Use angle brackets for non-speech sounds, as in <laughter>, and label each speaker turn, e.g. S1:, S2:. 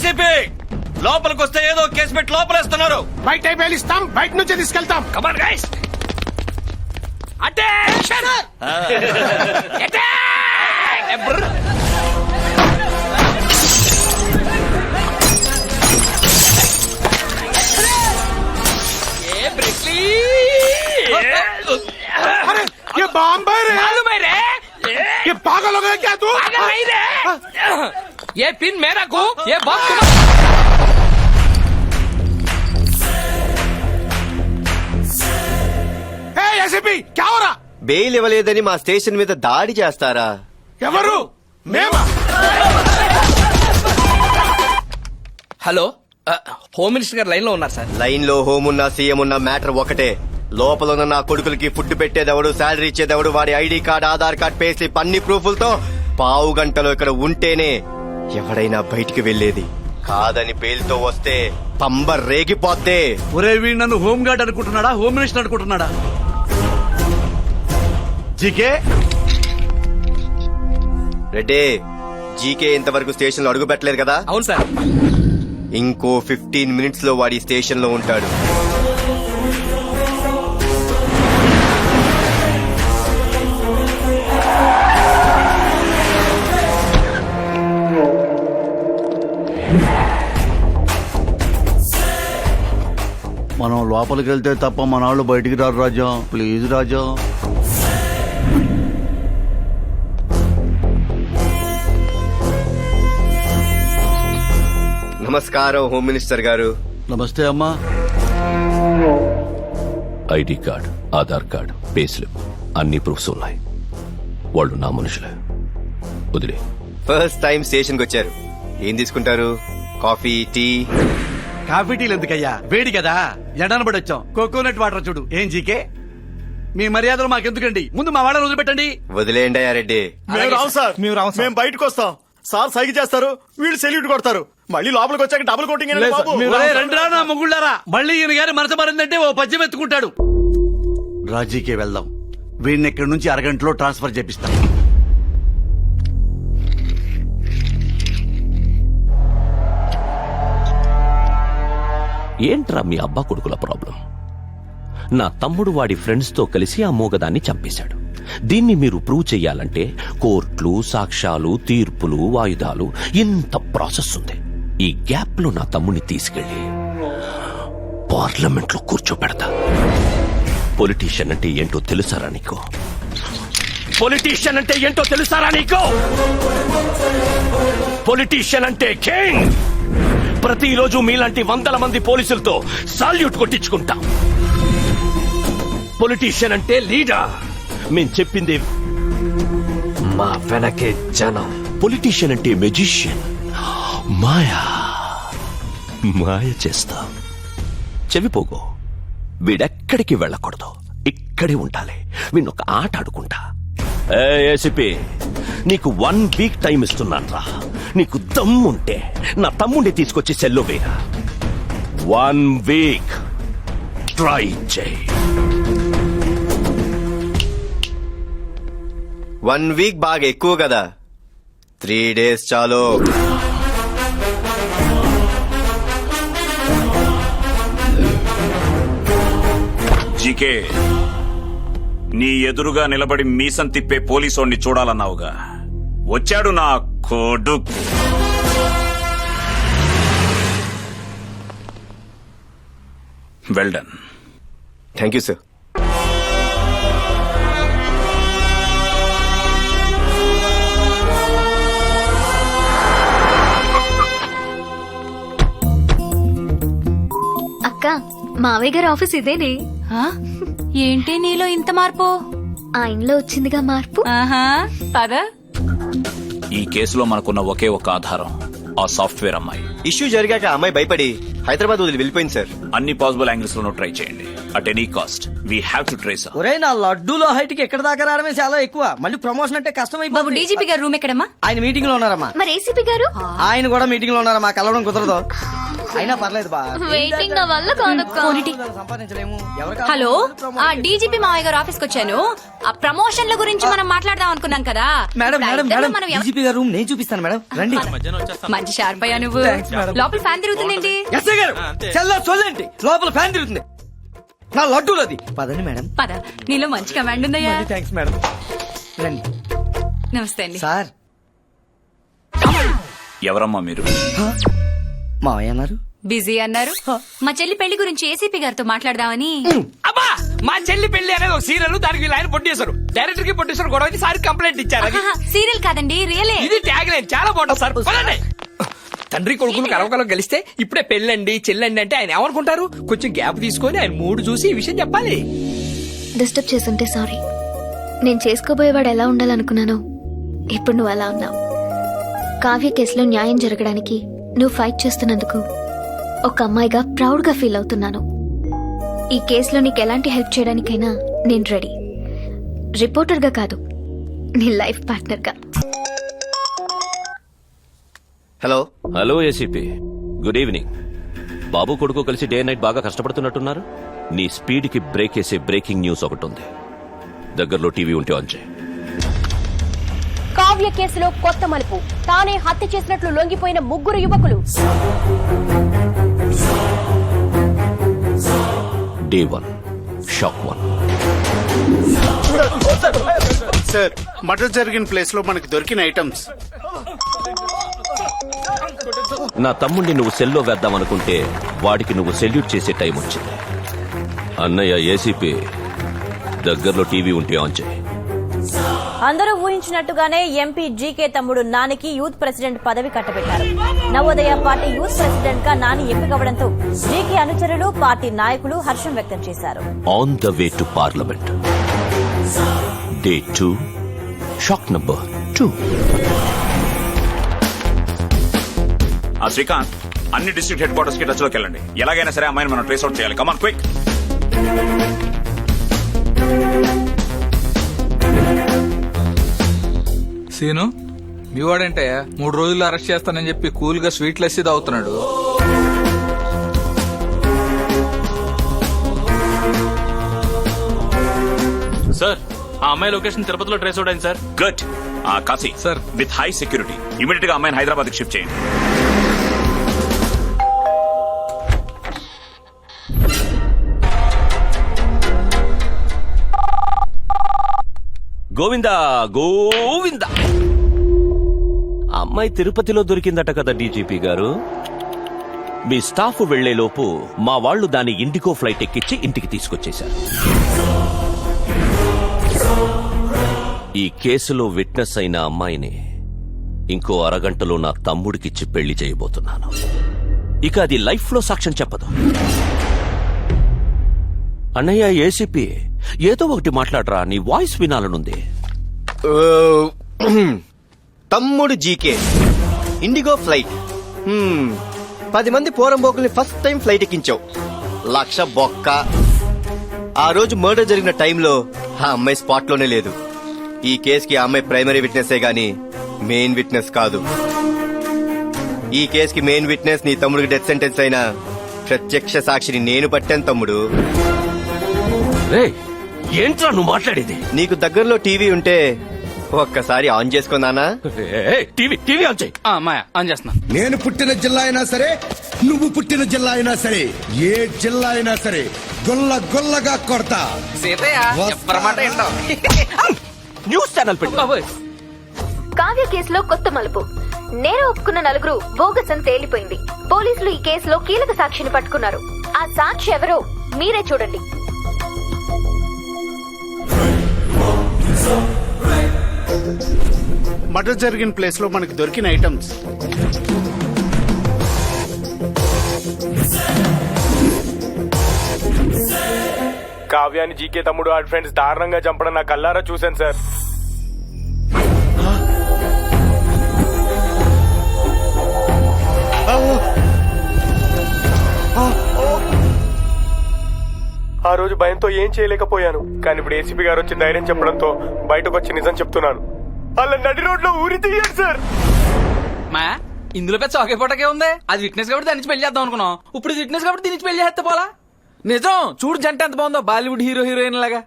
S1: ACP లోపలికి వస్తే ఏదో కేసు పెట్టి లోపలేస్తున్నారు.
S2: బయట పేలిస్తాం బయట నుంచి తీసుకెళ్తాం.
S1: Come on guys
S3: Attention! <laughs> ये पिन मेरा को ये बम तुम्हारा
S2: ఏ ఏసీపీ क्या हो रहा
S4: బెయిల్ ఇవ్వలేదని మా స్టేషన్ మీద దాడి చేస్తారా
S2: ఎవరు మేమా
S3: హలో హోమ్ మినిస్టర్ గారు లైన్ లో ఉన్నారు సార్
S4: లైన్ లో హోమ్ ఉన్న సీఎం ఉన్న మ్యాటర్ ఒకటే లోపల ఉన్న నా కొడుకులకి ఫుడ్ పెట్టేదెవడు శాలరీ ఇచ్చేదెవడు వాడి ID card Aadhaar card pay slip అన్ని ప్రూఫ్లతో పావు గంటలో ఇక్కడ ఉంటేనే ఎవడైనా బయటికి వెళ్ళేది కాదని పేలుతో వస్తే పంబ రేగిపోతే
S5: ఒరే వీడు నన్ను హోమ్ గార్డ్ అనుకుంటున్నాడా? హోమ్ మినిస్టర్ అనుకుంటున్నాడా? జీకే?
S4: రెడ్డే జీకే ఇంతవరకు స్టేషన్లో అడుగు పెట్టలేదు కదా?
S3: అవును సార్.
S4: ఇంకో ఫిఫ్టీన్ మినిట్స్లో వాడి స్టేషన్లో ఉంటాడు.
S5: మనం లోపలికి వెళ్తే తప్ప మన వాళ్ళు బయటికి రారు రాజా. ప్లీజ్ రాజా.
S4: నమస్కారం హోమ్ మినిస్టర్ గారు.
S5: నమస్తే అమ్మా.
S6: ID card Aadhaar card pay slip అన్ని ప్రూఫ్స్ ఉన్నాయి. వాళ్ళు నా మనుషులే. వదిలే.
S4: ఫస్ట్ టైం స్టేషన్కి వచ్చారు. ఏం తీసుకుంటారు? Coffee tea?
S5: కాఫీ టీలు ఎందుకయ్యా? వేడి కదా. ఎండన పడి వచ్చాం. కోకోనట్ వాటర్ చూడు. ఏం జీకే? మీ మర్యాదలు మాకెందుకండి? ముందు మా వాళ్ళని వదిలిపెట్టండి
S4: వదిలేయండి అయ్యా రెడ్డి.
S7: మేము రావు సార్. మేము రావు మేము బయటకు వస్తాం. సార్ సైకి చేస్తారు. వీళ్ళు సెల్యూట్ కొడతారు. మళ్ళీ లోపలికి వచ్చాక డబుల్ కోటింగ్
S5: రండిరా నా మొగుళ్ళారా? మళ్ళీ ఈయన గారి మనసు మారిందంటే ఓ పద్యం ఎత్తుకుంటాడు. రాజీకే వెళ్దాం. వీడిని ఇక్కడి నుంచి అరగంటలో ట్రాన్స్ఫర్ చేపిస్తాం.
S6: ఏంట్రా మీ అబ్బా కొడుకుల ప్రాబ్లం? నా తమ్ముడు వాడి ఫ్రెండ్స్తో కలిసి ఆ మూగదాన్ని చంపేశాడు. దీన్ని మీరు ప్రూవ్ చెయ్యాలంటే కోర్టులు సాక్ష్యాలు తీర్పులు వాయిదాలు ఇంత ప్రాసెస్ ఉంది. ఈ గ్యాప్లో నా తమ్ముడిని తీసుకెళ్ళి పార్లమెంట్లో కూర్చోపెడతా కూర్చోబెడతా. పొలిటీషియన్ అంటే ఏంటో తెలుసారా నీకు? పొలిటీషియన్ అంటే ఏంటో తెలుసారా నీకు? పొలిటీషియన్ అంటే కింగ్ ప్రతిరోజు మీలాంటి వందల మంది పోలీసులతో సాల్యూట్ కొట్టించుకుంటాం. పొలిటీషియన్ అంటే లీడర్. మేం చెప్పింది మా వెనకే జనం. పొలిటీషియన్ అంటే మెజిషియన్. మాయా. మాయ చేస్తా. చెవిపోగో వీడెక్కడికి వెళ్ళకూడదు. ఇక్కడే ఉండాలి. వీణొక ఆట ఆడుకుంటా. ఏసిపి. నీకు వన్ వీక్ టైం ఇస్తున్నాన్రా. నీకు దమ్ముంటే నా తమ్ముడిని తీసుకొచ్చి సెల్లో వేరా వన్ వీక్ ట్రై చేయి.
S4: వన్ వీక్ బాగా ఎక్కువ కదా. త్రీ డేస్ చాలు.
S8: జీకే నీ ఎదురుగా నిలబడి మీసం తిప్పే పోలీసోణ్ణి చూడాలన్నావుగా. వచ్చాడు నా కొడుకు. వెల్డన్
S4: థ్యాంక్ యూ సార్
S9: అక్క మావయ్య గారి ఆఫీస్ ఇదేనే.
S10: ఆ? ఏంటి నీలో ఇంత మార్పు?
S9: ఆయనలో వచ్చిందిగా మార్పు.
S10: ఆహా పద.
S8: ఈ కేసులో మనకున్న ఒకే ఒక ఆధారం. ఆ సాఫ్ట్వేర్ అమ్మాయి.
S4: ఇష్యూ జరిగాక ఆ అమ్మాయి భయపడి హైదరాబాద్ వదిలి వెళ్ళిపోయింది సార్.
S8: అన్ని పాసిబుల్ యాంగిల్స్ లోనూ ట్రై చేయండి. At any cost we have to trace
S11: ఒరే నా లడ్డూలో హైట్కి ఎక్కడ దాకా రావడమే చాలా ఎక్కువ. మళ్ళీ ప్రమోషన్ అంటే కష్టం
S10: బాబు డీజీపీ గారు రూమ్ ఎక్కడమ్మా?
S11: ఆయన మీటింగ్లో ఉన్నారమ్మా.
S9: మరి ఏసీపీ గారు?
S11: ఆయన కూడా మీటింగ్లో ఉన్నారమ్మా. కలవడం కుదరదు. అయినా పర్లేదు బా.
S9: వెయిటింగ్ నా వల్ల కాదక్క.
S11: సంపాదించలేము. ఎవరు
S10: హలో ఆ డీజీపీ మావయ్య గారు ఆఫీస్కి వచ్చాను. ఆ ప్రమోషన్ల గురించి మనం మాట్లాడదాం అనుకున్నాం కదా.
S11: మేడం మేడం మేడం
S10: మనం ఎవ-
S11: డీజీపీ గారు రూమ్ నేను చూపిస్తాను మేడం. రండి.
S10: మంచి షార్ప్ అయ్యా నువ్వు. లోపల ఫ్యాన్ తిరుగుతుందేంటి
S11: ఎస్ఐ గారు చల్ల చల్లండి లోపల ఫ్యాన్ తిరుగుతుంది. నా లడ్డూలది. పదండి మేడం.
S10: పద. నీలో మంచి కమాండ్ ఉందయ్యా.
S11: Thanks madam. రండి.
S10: నమస్తే అండి.
S11: సార్.
S8: ఎవరమ్మా మీరు?
S11: మావయ్య అన్నారు.
S10: బిజీ అన్నారు. మా చెల్లి పెళ్ళి గురించి ఏసీపీ గారితో మాట్లాడదామని.
S3: అబ్బా మా చెల్లి పెళ్ళి అనేది ఒక సీరియల్ దానికి వీళ్ళు ఆయన పొట్టేశారు. డైరెక్టర్కి పొట్టేశారు గొడవ సార్ కంప్లైంట్ ఇచ్చారు
S10: సీరియల్ కాదండి రియలే
S3: ఇది ట్యాగ్ లైన్ చాలా బాగుంటుంది సార్. తండ్రి కొడుకులు కలవకలం కలిస్తే ఇప్పుడే పెళ్ళండి చెల్లండి అంటే ఆయన ఏమనుకుంటారు? కొంచెం గ్యాప్ తీసుకొని ఆయన మూడు చూసి ఈ విషయం చెప్పాలి.
S9: డిస్టర్బ్ చేసుంటే సారీ నేను చేసుకోబోయేవాడు ఎలా ఉండాలనుకున్నానో ఇప్పుడు నువ్వు అలా ఉన్నావు. కావ్య కేసులో న్యాయం జరగడానికి నువ్వు ఫైట్ చేస్తున్నందుకు ఒక అమ్మాయిగా ప్రౌడ్గా ఫీల్ అవుతున్నాను. ఈ కేసులో నీకు ఎలాంటి హెల్ప్ చేయడానికైనా నేను రెడీ రిపోర్టర్గా కాదు నీ life పార్ట్నర్గా.
S4: Hello
S6: hello ACP good evening బాబు కొడుకు కలిసి డే నైట్ బాగా కష్టపడుతున్నట్టున్నారు. నీ స్పీడ్కి బ్రేక్ వేసే బ్రేకింగ్ న్యూస్ ఒకటి ఉంది. దగ్గరలో టీవీ ఉంటే ఆన్ చేయి.
S10: కావ్య కేసులో కొత్త మలుపు. తానే హత్య చేసినట్లు లొంగిపోయిన ముగ్గురు యువకులు.
S6: Day one shock one.
S2: Sir murder జరిగిన ప్లేస్లో మనకి దొరికిన ఐటమ్స్.
S6: నా తమ్ముడిని నువ్వు సెల్లో వేద్దామనుకుంటే వాడికి నువ్వు సెల్యూట్ చేసే టైం వచ్చింది. అన్నయ్య ఏసీపీ దగ్గరలో టీవీ ఉంటే ఆన్ చేయి.
S10: అందరూ ఊహించినట్టుగానే ఎంపీ జీకే తమ్ముడు నానికి యూత్ ప్రెసిడెంట్ పదవి కట్టబెట్టారు. నవోదయ పార్టీ యూత్ ప్రెసిడెంట్గా నాని ఎంపికవడంతో జీకే అనుచరులు పార్టీ నాయకులు హర్షం వ్యక్తం చేశారు.
S6: On the way to parliament day two shock number two
S8: ఆ శ్రీకాంత్ అన్ని డిస్ట్రిక్ట్ హెడ్ క్వార్టర్స్కి టచ్లోకి వెళ్ళండి. ఎలాగైనా సరే అమ్మాయిని మనం ట్రేస్ అవుట్ చేయాలి. Come on quick
S12: scene? మీ వాడంటే మూడు రోజులు అరెస్ట్ చేస్తానని చెప్పి కూల్గా స్వీట్ లస్సీ తాగుతున్నాడు.
S1: సార్ ఆ అమ్మాయి లొకేషన్ తిరుపతిలో ట్రేస్ అవుట్ అయింది సార్.
S8: గుడ్. ఆ Kashi
S12: Sir.
S8: With high security. ఇమీడియట్గా అమ్మాయిని హైదరాబాద్కి షిఫ్ట్ చేయండి.
S6: గోవిందా గోవింద. అమ్మాయి తిరుపతిలో దొరికిందట కదా డీజీపీ గారు. మీ స్టాఫ్ వెళ్ళేలోపు మా వాళ్ళు దాని ఇండిగో ఫ్లైట్ ఎక్కించి ఇంటికి తీసుకొచ్చేశారు. ఈ కేసులో విట్నెస్ అయిన అమ్మాయిని ఇంకో అరగంటలో నా తమ్ముడికిచ్చి పెళ్ళి చేయబోతున్నాను. ఇక అది లైఫ్లో సాక్ష్యం చెప్పదు. అన్నయ్య ఏసీపీ ఏదో ఒకటి మాట్లాడరా నీ వాయిస్ వినాలనుంది.
S4: తమ్ముడు జీకే. ఇండిగో ఫ్లైట్ హ్మ్, పది మంది పోరంబోకుల్ని ఫస్ట్ టైం ఫ్లైట్ ఎక్కించావు. లక్ష బొక్క. ఆ రోజు మర్డర్ జరిగిన టైంలో ఆ అమ్మాయి స్పాట్లోనే లేదు. ఈ కేసుకి ఆ అమ్మాయి ప్రైమరీ విట్నెస్ గాని మెయిన్ విట్నెస్ కాదు. ఈ కేసుకి మెయిన్ విట్నెస్ నీ తమ్ముడికి డెత్ సెంటెన్స్ అయిన ప్రత్యక్ష సాక్షిని నేను పట్టాను తమ్ముడు.
S6: ఏంట్రా నువ్వు మాట్లాడేది?
S4: నీకు దగ్గరలో టీవీ ఉంటే ఒక్కసారి ఆన్ చేసుకున్నానా
S6: ఏయ్, టీవీ టీవీ ఆన్ చేయి.
S3: మాయా ఆన్ చేస్తున్నా.
S2: నేను పుట్టిన జిల్లా అయినా సరే నువ్వు పుట్టిన జిల్లా అయినా సరే ఏ జిల్లా అయినా సరే గొల్ల గొల్లగా కొడతా.
S6: న్యూస్ ఛానల్ పెట్టు.
S9: కావ్య కేసులో కొత్త మలుపు. నేర ఒప్పుకున్న నలుగురు బోగస్ అని తేలిపోయింది. పోలీసులు ఈ కేసులో కీలక సాక్షిని పట్టుకున్నారు. ఆ సాక్షి ఎవరో మీరే చూడండి.
S2: మర్డర్ జరిగిన ప్లేస్లో మనకి దొరికిన ఐటమ్స్.
S7: కావ్యాన్ని జీకే తమ్ముడు ఆడి ఫ్రెండ్స్ దారుణంగా చంపడం నా కల్లారా చూశాను సార్. ఆ రోజు భయంతో ఏం చేయలేకపోయాను కానీ ఇప్పుడు ఏసీపీ గారు వచ్చి ధైర్యం చెప్పడంతో బయటకు వచ్చి నిజం చెప్తున్నాను. అలా నడి రోడ్లో ఊరి తీయండి సార్.
S3: మా
S12: ఇందులో పెద్ద చౌకే పొట్టకే ఉంది. అది ఫిట్నెస్ కాబట్టి దాని నుంచి పెళ్ళి చేద్దాం అనుకున్నాం. ఇప్పుడు ఫిట్నెస్ కాబట్టి దీని నుంచి పెళ్ళి చేస్తే పోలా? నిజం చూడు జంట ఎంత బాగుందో బాలీవుడ్ హీరో హీరోయిన్ లాగా.